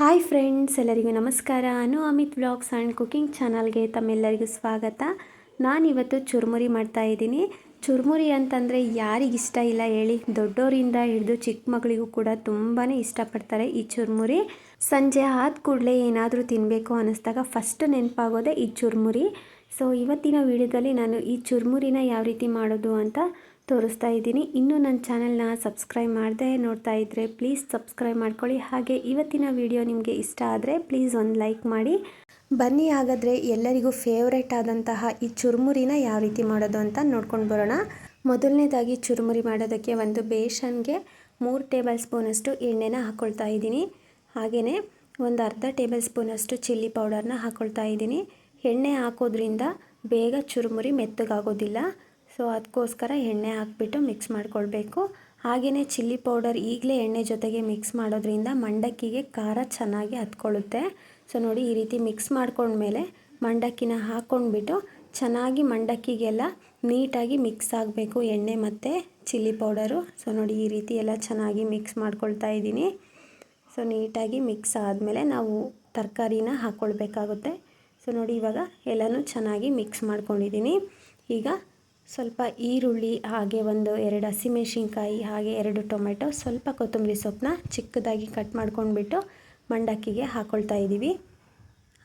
Hi friends ಎಲ್ಲರಿಗೂ ನಮಸ್ಕಾರ. Anu Amit vlogs and cooking ಚಾನಲ್ಗೆ ತಮ್ಮೆಲ್ಲರಿಗೂ ಸ್ವಾಗತ. ನಾನಿವತ್ತು ಚುರುಮುರಿ ಮಾಡ್ತಾ ಇದ್ದೀನಿ. ಚುರುಮುರಿ ಅಂತಂದರೆ ಯಾರಿಗಿಷ್ಟ ಇಲ್ಲ ಹೇಳಿ, ದೊಡ್ಡೋರಿಂದ ಹಿಡಿದು ಚಿಕ್ಕ ಮಗಳಿಗೂ ಕೂಡ ತುಂಬಾ ಇಷ್ಟಪಡ್ತಾರೆ ಈ ಚುರುಮುರಿ. ಸಂಜೆ ಆದ ಕೂಡಲೇ ಏನಾದರೂ ತಿನ್ನಬೇಕು ಅನ್ನಿಸ್ದಾಗ ಫಸ್ಟ್ ನೆನಪಾಗೋದೇ ಈ ಚುರುಮುರಿ. ಸೊ ಇವತ್ತಿನ ವಿಡಿಯೋದಲ್ಲಿ ನಾನು ಈ ಚುರುಮುರಿನ ಯಾವ ರೀತಿ ಮಾಡೋದು ಅಂತ ತೋರಿಸ್ತಾ ಇದ್ದೀನಿ. ಇನ್ನೂ ನನ್ನ ಚಾನಲ್ನ ಸಬ್ಸ್ಕ್ರೈಬ್ ಮಾಡದೆ ನೋಡ್ತಾ ಇದ್ದರೆ ಪ್ಲೀಸ್ ಸಬ್ಸ್ಕ್ರೈಬ್ ಮಾಡ್ಕೊಳ್ಳಿ. ಹಾಗೆ ಇವತ್ತಿನ ವಿಡಿಯೋ ನಿಮಗೆ ಇಷ್ಟ ಆದರೆ ಪ್ಲೀಸ್ ಒಂದು ಲೈಕ್ ಮಾಡಿ. ಬನ್ನಿ ಹಾಗಾದರೆ ಎಲ್ಲರಿಗೂ ಫೇವ್ರೆಟ್ ಆದಂತಹ ಈ ಚುರುಮುರಿನ ಯಾವ ರೀತಿ ಮಾಡೋದು ಅಂತ ನೋಡ್ಕೊಂಡು ಬರೋಣ. ಮೊದಲನೇದಾಗಿ ಚುರುಮುರಿ ಮಾಡೋದಕ್ಕೆ ಒಂದು ಬೇಷನ್ಗೆ ಮೂರು ಟೇಬಲ್ ಸ್ಪೂನಷ್ಟು ಎಣ್ಣೆನ ಹಾಕ್ಕೊಳ್ತಾ ಇದ್ದೀನಿ. ಹಾಗೆಯೇ ಒಂದು ಅರ್ಧ ಟೇಬಲ್ ಸ್ಪೂನಷ್ಟು ಚಿಲ್ಲಿ ಪೌಡರ್ನ ಹಾಕ್ಕೊಳ್ತಾ ಇದ್ದೀನಿ. ಎಣ್ಣೆ ಹಾಕೋದ್ರಿಂದ ಬೇಗ ಚುರುಮುರಿ ಮೆತ್ತಗಾಗೋದಿಲ್ಲ. ಸೊ ಅದಕ್ಕೋಸ್ಕರ ಎಣ್ಣೆ ಹಾಕ್ಬಿಟ್ಟು ಮಿಕ್ಸ್ ಮಾಡ್ಕೊಳ್ಬೇಕು. ಹಾಗೆಯೇ ಚಿಲ್ಲಿ ಪೌಡರ್ ಈಗಲೇ ಎಣ್ಣೆ ಜೊತೆಗೆ ಮಿಕ್ಸ್ ಮಾಡೋದ್ರಿಂದ ಮಂಡಕ್ಕಿಗೆ ಖಾರ ಚೆನ್ನಾಗಿ ಹತ್ಕೊಳ್ಳುತ್ತೆ. ಸೊ ನೋಡಿ ಈ ರೀತಿ ಮಿಕ್ಸ್ ಮಾಡ್ಕೊಂಡ್ಮೇಲೆ ಮಂಡಕ್ಕಿನ ಹಾಕ್ಕೊಂಡ್ಬಿಟ್ಟು ಚೆನ್ನಾಗಿ ಮಂಡಕ್ಕಿಗೆಲ್ಲ ನೀಟಾಗಿ ಮಿಕ್ಸ್ ಆಗಬೇಕು ಎಣ್ಣೆ ಮತ್ತು ಚಿಲ್ಲಿ ಪೌಡರು ಸೊ ನೋಡಿ ಈ ರೀತಿ ಎಲ್ಲ ಚೆನ್ನಾಗಿ ಮಿಕ್ಸ್ ಮಾಡ್ಕೊಳ್ತಾ ಇದ್ದೀನಿ. ಸೊ ನೀಟಾಗಿ ಮಿಕ್ಸ್ ಆದಮೇಲೆ ನಾವು ತರಕಾರಿನ ಹಾಕ್ಕೊಳ್ಬೇಕಾಗುತ್ತೆ. ಸೊ ನೋಡಿ ಇವಾಗ ಎಲ್ಲನೂ ಚೆನ್ನಾಗಿ ಮಿಕ್ಸ್ ಮಾಡ್ಕೊಂಡಿದ್ದೀನಿ. ಈಗ ಸ್ವಲ್ಪ ಈರುಳ್ಳಿ, ಹಾಗೆ ಒಂದು ಎರಡು ಹಸಿಮೆಣಸಿನ್ಕಾಯಿ, ಹಾಗೆ ಎರಡು ಟೊಮೆಟೊ, ಸ್ವಲ್ಪ ಕೊತ್ತಂಬರಿ ಸೊಪ್ಪನ್ನ ಚಿಕ್ಕದಾಗಿ ಕಟ್ ಮಾಡ್ಕೊಂಡ್ಬಿಟ್ಟು ಮಂಡಕ್ಕಿಗೆ ಹಾಕ್ಕೊಳ್ತಾ ಇದ್ದೀವಿ.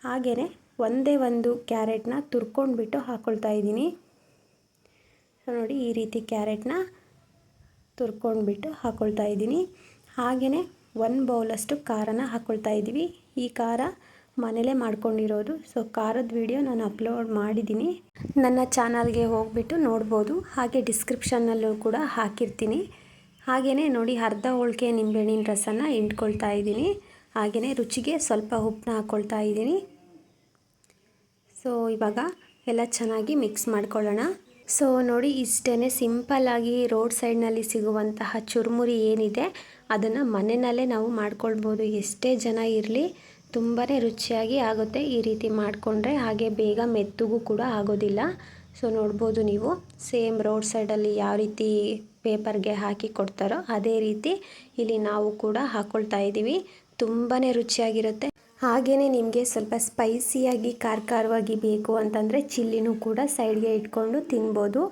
ಹಾಗೆಯೇ ಒಂದೇ ಒಂದು ಕ್ಯಾರೆಟ್ನ ತುರ್ಕೊಂಡ್ಬಿಟ್ಟು ಹಾಕ್ಕೊಳ್ತಾ ಇದ್ದೀನಿ. ನೋಡಿ, ಈ ರೀತಿ ಕ್ಯಾರೆಟ್ನ ತುರ್ಕೊಂಡ್ಬಿಟ್ಟು ಹಾಕ್ಕೊಳ್ತಾ ಇದ್ದೀನಿ. ಹಾಗೆಯೇ ಒಂದು ಬೌಲಷ್ಟು ಖಾರನ ಹಾಕ್ಕೊಳ್ತಾ ಇದ್ದೀವಿ. ಈ ಖಾರ ಮನೇಲೇ ಮಾಡ್ಕೊಂಡಿರೋದು. ಸೊ ಖಾರದ ವಿಡಿಯೋ ನಾನು ಅಪ್ಲೋಡ್ ಮಾಡಿದ್ದೀನಿ ನನ್ನ ಚಾನಲ್ಗೆ ಹೋಗ್ಬಿಟ್ಟು ನೋಡ್ಬೋದು. ಹಾಗೆ ಡಿಸ್ಕ್ರಿಪ್ಷನ್ನಲ್ಲೂ ಕೂಡ ಹಾಕಿರ್ತೀನಿ. ಹಾಗೆಯೇ ನೋಡಿ ಅರ್ಧ ಹೋಳಿಗೆ ನಿಂಬೆಹಣ್ಣಿನ ರಸನ ಹಿಂಡ್ಕೊಳ್ತಾ ಇದ್ದೀನಿ. ಹಾಗೆಯೇ ರುಚಿಗೆ ಸ್ವಲ್ಪ ಉಪ್ಪನ್ನ ಹಾಕ್ಕೊಳ್ತಾ ಇದ್ದೀನಿ. ಸೊ ಇವಾಗ ಎಲ್ಲ ಚೆನ್ನಾಗಿ ಮಿಕ್ಸ್ ಮಾಡ್ಕೊಳ್ಳೋಣ. ಸೊ ನೋಡಿ ಇಷ್ಟೇ ಸಿಂಪಲ್ಲಾಗಿ ರೋಡ್ ಸೈಡ್ನಲ್ಲಿ ಸಿಗುವಂತಹ ಚುರುಮುರಿ ಏನಿದೆ, ಅದನ್ನು ಮನೆಯಲ್ಲೇ ನಾವು ಮಾಡ್ಕೊಳ್ಬೋದು. ಎಷ್ಟೇ ಜನ ಇರಲಿ. ತುಂಬಾ ರುಚಿಯಾಗಿ ಆಗುತ್ತೆ ಈ ರೀತಿ ಮಾಡಿಕೊಂಡ್ರೆ. ಹಾಗೆ ಬೇಗ ಮೆತ್ತಗೂ ಕೂಡ ಆಗೋದಿಲ್ಲ. ಸೊ ನೋಡ್ಬೋದು ನೀವು ಸೇಮ್ ರೋಡ್ ಸೈಡಲ್ಲಿ ಯಾವ ರೀತಿ ಪೇಪರ್ಗೆ ಹಾಕಿ ಕೊಡ್ತಾರೋ ಅದೇ ರೀತಿ ಇಲ್ಲಿ ನಾವು ಕೂಡ ಹಾಕ್ಕೊಳ್ತಾ ಇದ್ದೀವಿ. ತುಂಬಾ ರುಚಿಯಾಗಿರುತ್ತೆ. ಹಾಗೆಯೇ ನಿಮಗೆ ಸ್ವಲ್ಪ ಸ್ಪೈಸಿಯಾಗಿ ಖಾರ ಖಾರವಾಗಿ ಬೇಕು ಅಂತಂದರೆ ಚಿಲ್ಲಿನೂ ಕೂಡ ಸೈಡ್ಗೆ ಇಟ್ಕೊಂಡು ತಿನ್ಬೋದು.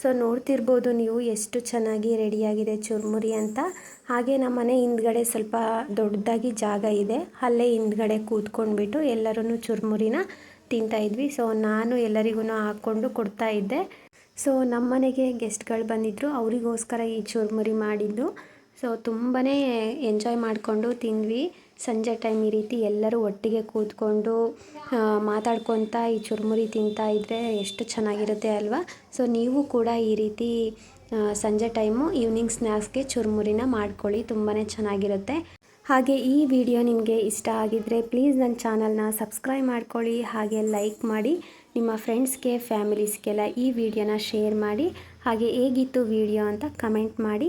ಸೊ ನೋಡ್ತಿರ್ಬೋದು ನೀವು ಎಷ್ಟು ಚೆನ್ನಾಗಿ ರೆಡಿಯಾಗಿದೆ ಚುರುಮುರಿ ಅಂತ. ಹಾಗೆ ನಮ್ಮ ಮನೆ ಹಿಂದ್ಗಡೆ ಸ್ವಲ್ಪ ದೊಡ್ಡದಾಗಿ ಜಾಗ ಇದೆ. ಅಲ್ಲೇ ಹಿಂದ್ಗಡೆ ಕೂತ್ಕೊಂಡ್ಬಿಟ್ಟು ಎಲ್ಲರೂ ಚುರುಮುರಿನ ತಿಂತಾಯಿದ್ವಿ ಸೊ ನಾನು ಎಲ್ಲರಿಗೂ ಹಾಕ್ಕೊಂಡು ಕೊಡ್ತಾ ಇದ್ದೆ. ಸೊ ನಮ್ಮ ಮನೆಗೆ ಗೆಸ್ಟ್ಗಳು ಬಂದಿದ್ದರು ಅವರಿಗೋಸ್ಕರ ಈ ಚುರುಮುರಿ ಮಾಡಿದ್ದು. ಸೊ ತುಂಬಾ ಎಂಜಾಯ್ ಮಾಡಿಕೊಂಡು ತಿಂದ್ವಿ. ಸಂಜೆ ಟೈಮ್ ಈ ರೀತಿ ಎಲ್ಲರೂ ಒಟ್ಟಿಗೆ ಕೂತ್ಕೊಂಡು ಮಾತಾಡ್ಕೊತ ಈ ಚುರುಮುರಿ ತಿಂತಾ ಇದ್ದರೆ ಎಷ್ಟು ಚೆನ್ನಾಗಿರುತ್ತೆ ಅಲ್ವಾ? ಸೊ ನೀವು ಕೂಡ ಈ ರೀತಿ ಸಂಜೆ ಟೈಮು ಈವ್ನಿಂಗ್ ಸ್ನ್ಯಾಕ್ಸ್ಗೆ ಚುರುಮುರಿನ ಮಾಡ್ಕೊಳ್ಳಿ. ತುಂಬಾ ಚೆನ್ನಾಗಿರುತ್ತೆ. ಹಾಗೆ ಈ ವಿಡಿಯೋ ನಿಮಗೆ ಇಷ್ಟ ಆಗಿದ್ದರೆ ಪ್ಲೀಸ್ ನನ್ನ ಚಾನಲ್ನ ಸಬ್ಸ್ಕ್ರೈಬ್ ಮಾಡ್ಕೊಳ್ಳಿ. ಹಾಗೆ ಲೈಕ್ ಮಾಡಿ. ನಿಮ್ಮ ಫ್ರೆಂಡ್ಸ್ಗೆ ಫ್ಯಾಮಿಲೀಸ್ಗೆಲ್ಲ ಈ ವಿಡಿಯೋನ ಶೇರ್ ಮಾಡಿ. ಹಾಗೆ ಹೇಗಿತ್ತು ವಿಡಿಯೋ ಅಂತ ಕಮೆಂಟ್ ಮಾಡಿ.